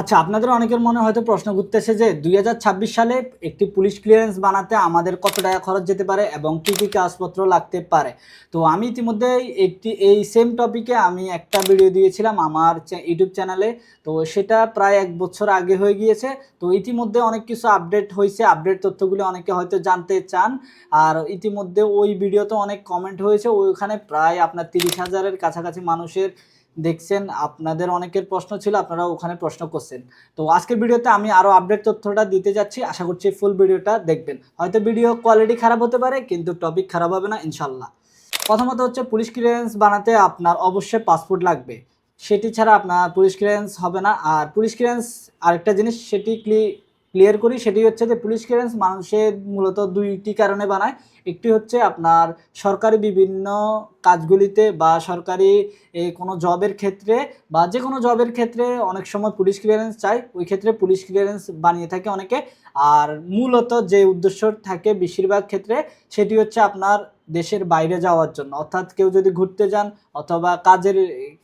আচ্ছা আপনাদের অনেকের মনে হয়তো প্রশ্ন ঘুরতেছে যে দুই হাজার ছাব্বিশ সালে একটি পুলিশ ক্লিয়ারেন্স বানাতে আমাদের কত টাকা খরচ যেতে পারে এবং কী কী কাগজপত্র লাগতে পারে? তো আমি ইতিমধ্যে একটি, এই সেম টপিকে আমি একটা ভিডিও দিয়েছিলাম আমার ইউটিউব চ্যানেলে তো সেটা প্রায় এক বছর আগে হয়ে গিয়েছে। তো ইতিমধ্যে অনেক কিছু আপডেট হয়েছে। আপডেট তথ্যগুলি অনেকে হয়তো জানতে চান। আর ইতিমধ্যে ওই ভিডিওতে অনেক কমেন্ট হয়েছে। ওইখানে প্রায় আপনার তিরিশ হাজারের কাছাকাছি মানুষের দেখছেন, আপনাদের অনেকের প্রশ্ন ছিল, আপনারা ওখানে প্রশ্ন করছেন। তো আজকের ভিডিওতে আমি আরও আপডেট তথ্যটা দিতে যাচ্ছি। আশা করছি ফুল ভিডিওটা দেখবেন। হয়তো ভিডিও কোয়ালিটি খারাপ হতে পারে, কিন্তু টপিক খারাপ হবে না ইনশাল্লাহ প্রথমত হচ্ছে পুলিশ ক্লিয়ারেন্স বানাতে আপনার অবশ্যই পাসপোর্ট লাগবে। সেটি ছাড়া আপনার পুলিশ ক্লিয়ারেন্স হবে না। আর পুলিশ ক্লিয়ারেন্স আরেকটা জিনিস, সেটি ক্লিয়ার করি, সেটি হচ্ছে যে পুলিশ ক্লিয়ারেন্স মানুষের মূলত দুইটি কারণে বানায়। একটি হচ্ছে আপনার সরকারি বিভিন্ন কাজগুলিতে বা সরকারি কোনো জবের ক্ষেত্রে বা যে কোনো জবের ক্ষেত্রে অনেক সময় পুলিশ ক্লিয়ারেন্স চাই, ওই ক্ষেত্রে পুলিশ ক্লিয়ারেন্স বানিয়ে থাকে অনেকে। আর মূলত যে উদ্দেশ্য থাকে বেশিরভাগ ক্ষেত্রে, সেটি হচ্ছে আপনার দেশের বাইরে যাওয়ার জন্য। অর্থাৎ কেউ যদি ঘুরতে যান অথবা কাজের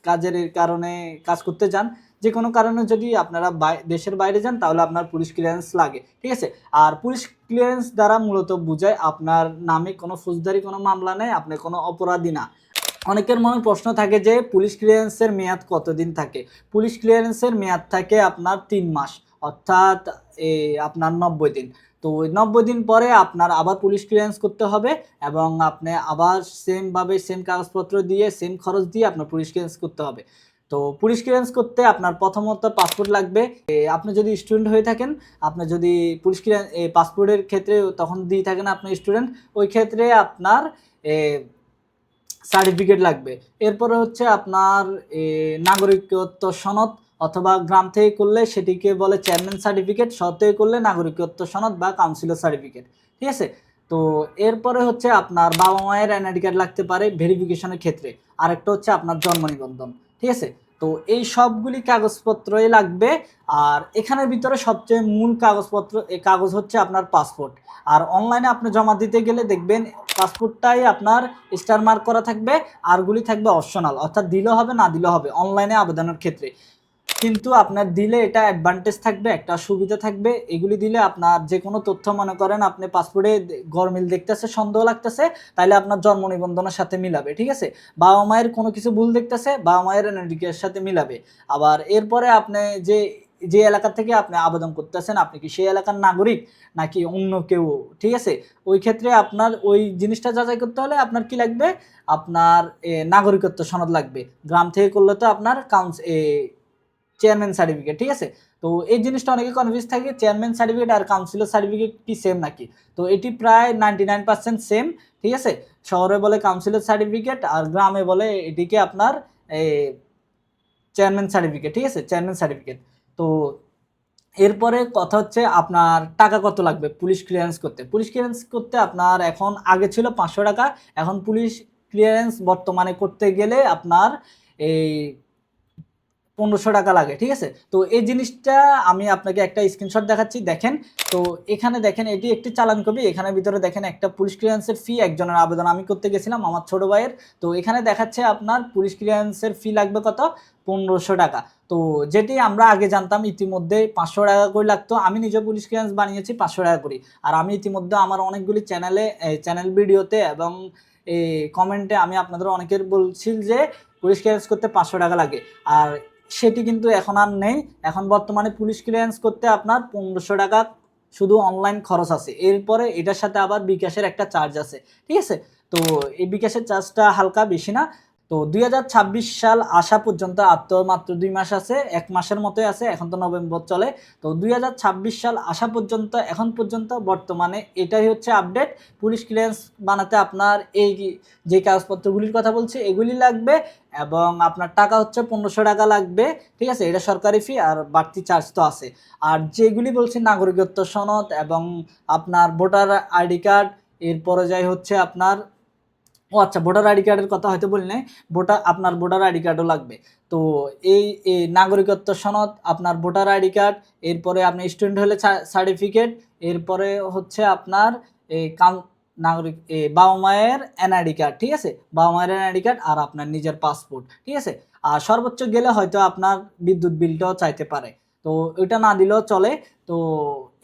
কাজের কারণে কাজ করতে যান যে কোনো কারণে যদি আপনারা দেশের বাইরে যান, তাহলে আপনার পুলিশ ক্লিয়ারেন্স লাগে, ঠিক আছে? আর পুলিশ ক্লিয়ারেন্স দ্বারা মূলত বোঝায় আপনার নামে কোনো ফৌজদারি, কোনো মামলা নেই, আপনি কোনো অপরাধী না। অনেকের মনে প্রশ্ন থাকে যে, পুলিশ ক্লিয়ারেন্সের মেয়াদ কতদিন থাকে? পুলিশ ক্লিয়ারেন্সের মেয়াদ থাকে আপনার তিন মাস, অর্থাৎ আপনার নব্বই দিন। তো ওই নব্বই দিন পরে আপনার আবার পুলিশ ক্লিয়ারেন্স করতে হবে এবং আপনি আবার সেমভাবে সেম কাগজপত্র দিয়ে সেম খরচ দিয়ে আপনার পুলিশ ক্লিয়ারেন্স করতে হবে। তো পুলিশ ক্লিয়ারেন্স করতে আপনার প্রথমত পাসপোর্ট লাগবে। আপনি যদি স্টুডেন্ট হয়ে থাকেন, আপনি যদি পুলিশ ক্লিয়ারেন্স পাসপোর্টের ক্ষেত্রে তখন দিয়ে থাকেন আপনি স্টুডেন্ট, ওই ক্ষেত্রে আপনার সার্টিফিকেট লাগবে। এরপরে হচ্ছে আপনার নাগরিকত্ব সনদ অথবা গ্রাম থেকে করলে সেটিকে বলে চেয়ারম্যান সার্টিফিকেট শহর থেকে করলে নাগরিকত্ব সনদ বা কাউন্সিলর সার্টিফিকেট ঠিক আছে? তো এরপরে হচ্ছে আপনার বাবা মায়ের এনআইডি কার্ড লাগতে পারে ভেরিফিকেশনের ক্ষেত্রে। আরেকটা হচ্ছে আপনার জন্ম নিবন্ধন, ঠিক আছে? তো এই সবগুলি কাগজপত্রই লাগবে আর এখানের ভিতরে সবচেয়ে মূল কাগজপত্র এই কাগজ হচ্ছে আপনার পাসপোর্ট আর অনলাইনে আপনি জমা দিতে গেলে দেখবেন পাসপোর্টটাই আপনার স্টার মার্ক করা থাকবে আরগুলি থাকবে অপশনাল অর্থাৎ দিলেও হবে, না দিলেও হবে অনলাইনে আবেদনের ক্ষেত্রে। কিন্তু আপনার দিলে এটা অ্যাডভান্টেজ থাকবে, একটা সুবিধা থাকবে। এগুলি দিলে আপনার যে কোনো তথ্য মনে করেন আপনি পাসপোর্টে গরমিল দেখতেছে, সন্দেহ লাগতেছে তাহলে আপনার জন্ম নিবন্ধনের সাথে মিলাবে, ঠিক আছে? বাবা মায়ের কোনো কিছু ভুল দেখতেছে, বাবা মায়ের এনআইডিকের সাথে মিলাবে। আবার এরপরে আপনি যে যে এলাকা থেকে আপনি আবেদন করতেছেন, আপনি কি সেই এলাকার নাগরিক, নাকি অন্য কেউ, ঠিক আছে? ওই ক্ষেত্রে আপনার ওই জিনিসটা যাচাই করতে হলে আপনার কি লাগবে? আপনার নাগরিকত্ব সনদ লাগবে। গ্রাম থেকে করলে তো আপনার কাউন্স চেয়ারম্যান সার্টিফিকেট ঠিক আছে? তো এই জিনিসটা অনেকে কনফিউজ থাকে চেয়ারম্যান সার্টিফিকেট আর কাউন্সিলর সার্টিফিকেট কি সেম নাকি? তো এটি প্রায় নাইনটি নাইন পার্সেন্ট সেম ঠিক আছে? শহরে বলে কাউন্সিলর সার্টিফিকেট আর গ্রামে বলে এটিকে আপনার চেয়ারম্যান সার্টিফিকেট ঠিক আছে? চেয়ারম্যান সার্টিফিকেট তো এরপরে কথা হচ্ছে আপনার টাকা কত লাগবে পুলিশ ক্লিয়ারেন্স করতে? পুলিশ ক্লিয়ারেন্স করতে আপনার এখন আগে ছিল পাঁচশো টাকা, এখন পুলিশ ক্লিয়ারেন্স বর্তমানে করতে গেলে আপনার এই পনেরোশো টাকা লাগে, ঠিক আছে? তো এই জিনিসটা আমি আপনাকে একটা স্ক্রিনশট দেখাচ্ছি, দেখেন। তো এখানে দেখেন, এটি একটি চালান কপি। এখানে ভিতরে দেখেন, একটা পুলিশ ক্লিয়ারেন্সের ফি একজনের আবেদন আমি করতে গেছিলাম, আমার ছোট ভাইয়ের। তো এখানে দেখাচ্ছে আপনার পুলিশ ক্লিয়ারেন্সের ফি লাগবে কত? পনেরোশো টাকা। তো যেটি আমরা আগে জানতাম, ইতিমধ্যে পাঁচশো টাকা করে লাগতো। আমি নিজে পুলিশ ক্লিয়ারেন্স বানিয়েছি, পাঁচশো টাকা করি। আর আমি ইতিমধ্যে আমার অনেকগুলি চ্যানেলে চ্যানেল ভিডিওতে এবং এই কমেন্টে আমি আপনাদের অনেকের বলছি যে, পুলিশ ক্লিয়ারেন্স করতে পাঁচশো টাকা লাগে। আর সেটি কিন্তু এখন আর নেই। এখন বর্তমানে পুলিশ ক্লিয়ারেন্স করতে আপনার পনেরোশো টাকা শুধু অনলাইন খরচ আছে। এরপরে এটার সাথে আবার বিকাশের একটা চার্জ আছে। ঠিক আছে? তো এই বিকাশের চার্জটা হালকা বেশি না। তো দুই হাজার ছাব্বিশ সাল আসা পর্যন্ত আর তো মাত্র দুই মাস আছে, এক মাসের মতোই আছে, এখন তো নভেম্বর চলে। তো দুই হাজার ছাব্বিশ সাল আসা পর্যন্ত, এখন পর্যন্ত বর্তমানে এটাই হচ্ছে আপডেট পুলিশ ক্লিয়ারেন্স বানাতে আপনার এই যে কাগজপত্রগুলির কথা বলছি, এগুলি লাগবে এবং আপনার টাকা হচ্ছে পনেরোশো টাকা লাগবে, ঠিক আছে? এটা সরকারি ফি আর বাড়তি চার্জ তো আছে। আর যেগুলি বলছি নাগরিকত্ব সনদ এবং আপনার ভোটার আইডি কার্ড এরপরে যাই হচ্ছে আপনার ও আচ্ছা ভোটার আইডি কার্ডের কথা হয়তো বলি নাই, ভোটার, আপনার ভোটার আইডি কার্ডও লাগবে। তো এই নাগরিকত্ব সনদ, আপনার ভোটার আইডি কার্ড, এরপরে আপনি স্টুডেন্ট হলে সার্টিফিকেট এরপরে হচ্ছে আপনার এই কাম নাগরিক বাবা মায়ের এনআইডি কার্ড ঠিক আছে? বাবা মায়ের এনআইডি কার্ড আর আপনার নিজের পাসপোর্ট ঠিক আছে? আর সর্বোচ্চ গেলে হয়তো আপনার বিদ্যুৎ বিলটাও চাইতে পারে। তো ওইটা না দিলেও চলে। তো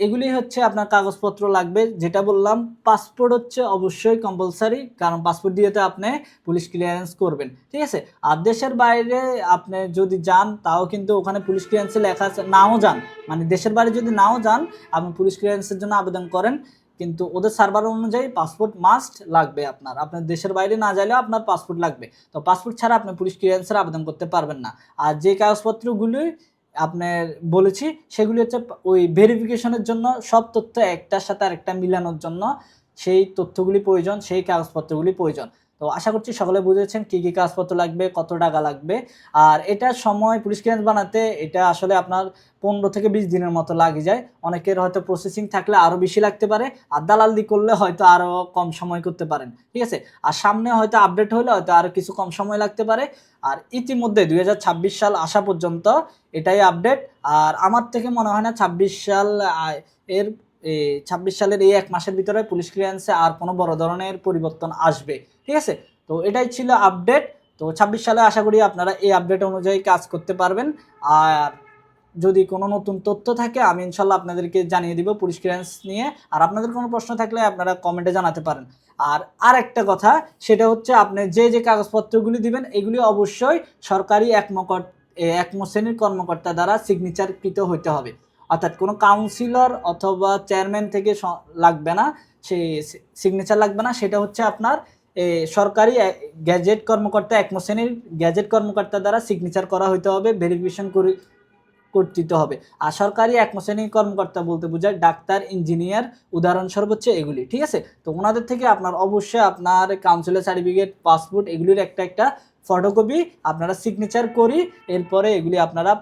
এগুলি হচ্ছে আপনার কাগজপত্র লাগবে। যেটা বললাম পাসপোর্ট হচ্ছে অবশ্যই কম্পালসারি কারণ পাসপোর্ট দিয়ে তো আপনি পুলিশ ক্লিয়ারেন্স করবেন। ঠিক আছে? আর দেশের বাইরে আপনি যদি যান, তাও কিন্তু ওখানে পুলিশ ক্লিয়ারেন্সে লেখা আছে, নাও যান। মানে দেশের বাইরে যদি নাও যান, আপনি পুলিশ ক্লিয়ারেন্সের জন্য আবেদন করেন। কিন্তু ওদের সার্ভার অনুযায়ী পাসপোর্ট মাস্ট লাগবে আপনার। আপনার দেশের বাইরে না যাইলেও আপনার পাসপোর্ট লাগবে। তো পাসপোর্ট ছাড়া আপনি পুলিশ ক্লিয়ারেন্সের আবেদন করতে পারবেন না। আর যে কাগজপত্রগুলি আপনার বলেছি, সেগুলি হচ্ছে ওই ভেরিফিকেশনের জন্য সব তথ্য একটার সাথে আরেকটা মিলানোর জন্য সেই তথ্যগুলি প্রয়োজন, সেই কাগজপত্রগুলি প্রয়োজন। তো আশা করছি সকলে বুঝেছেন কী কী কাগজপত্র লাগবে, কত টাকা লাগবে। আর এটা সময় পুলিশ ক্লিয়ারেন্স বানাতে এটা আসলে আপনার পনেরো থেকে বিশ দিনের মতো লাগে যায়। অনেকের হয়তো প্রসেসিং থাকলে আরও বেশি লাগতে পারে, আর দালালি করলে হয়তো আরও কম সময় করতে পারেন, ঠিক আছে? আর সামনে হয়তো আপডেট হলে হয়তো আরও কিছু কম সময় লাগতে পারে। আর ইতিমধ্যে দু হাজার ছাব্বিশ সাল আসা পর্যন্ত এটাই আপডেট আর আমার থেকে মনে হয় না ছাব্বিশ সাল এর ছাব্বিশ সালের এই এক মাসের ভিতরে পুলিশ ক্লিয়ারেন্সে আর কোনো বড় ধরনের পরিবর্তন আসবে, ঠিক আছে? তো এটাই ছিল আপডেট তো ছাব্বিশ সালে আশা করি আপনারা এই আপডেট অনুযায়ী কাজ করতে পারবেন। আর যদি কোনো নতুন তথ্য থাকে, আমি ইনশাল্লাহ আপনাদেরকে জানিয়ে দিব পুলিশ ক্লিয়ারেন্স নিয়ে। আর আপনাদের কোনো প্রশ্ন থাকলে আপনারা কমেন্টে জানাতে পারেন। আর আর একটা কথা, সেটা হচ্ছে আপনি যে যে কাগজপত্রগুলি দিবেন, এগুলি অবশ্যই সরকারি একমকট একম শ্রেণির কর্মকর্তা দ্বারা সিগনেচারকৃত হইতে হবে। অর্থাৎ কোনো কাউন্সিলর অথবা চেয়ারম্যান থেকে লাগবে না, সে সিগনেচার লাগবে না, সেটা হচ্ছে আপনার সরকারি গ্যাজেট কর্মকর্তা, একম শ্রেণির গ্যাজেট কর্মকর্তা দ্বারা সিগনেচার করা হইতে হবে ভেরিফিকেশন করে করতে হবে। আর সরকারি একম শ্রেণির কর্মকর্তা বলতে বোঝায় ডাক্তার ইঞ্জিনিয়ার উদাহরণস্বরূপ হচ্ছে এগুলি, ঠিক আছে? তো ওনাদের থেকে আপনার অবশ্যই আপনার কাউন্সিলের সার্টিফিকেট পাসপোর্ট এগুলির একটা একটা ফটোকপি আপনারা সিগনেচার করি, এরপরে এগুলি আপনারা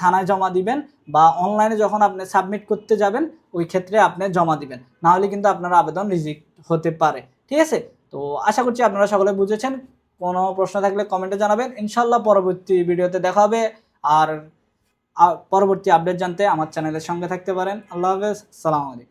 থানায় জমা দিবেন বা অনলাইনে যখন আপনি সাবমিট করতে যাবেন, ওই ক্ষেত্রে আপনি জমা দিবেন। না হলে কিন্তু আপনার আবেদন রিজেক্ট হতে পারে। ঠিক আছে? তো আশা করছি আপনারা সকলে বুঝেছেন। কোনো প্রশ্ন থাকলে কমেন্টে জানাবেন। ইনশাল্লাহ পরবর্তী ভিডিওতে দেখা হবে। আর পরবর্তী আপডেট জানতে আমার চ্যানেলের সঙ্গে থাকতে পারেন। আল্লাহ হাফেজ। সালাম আলাইকুম।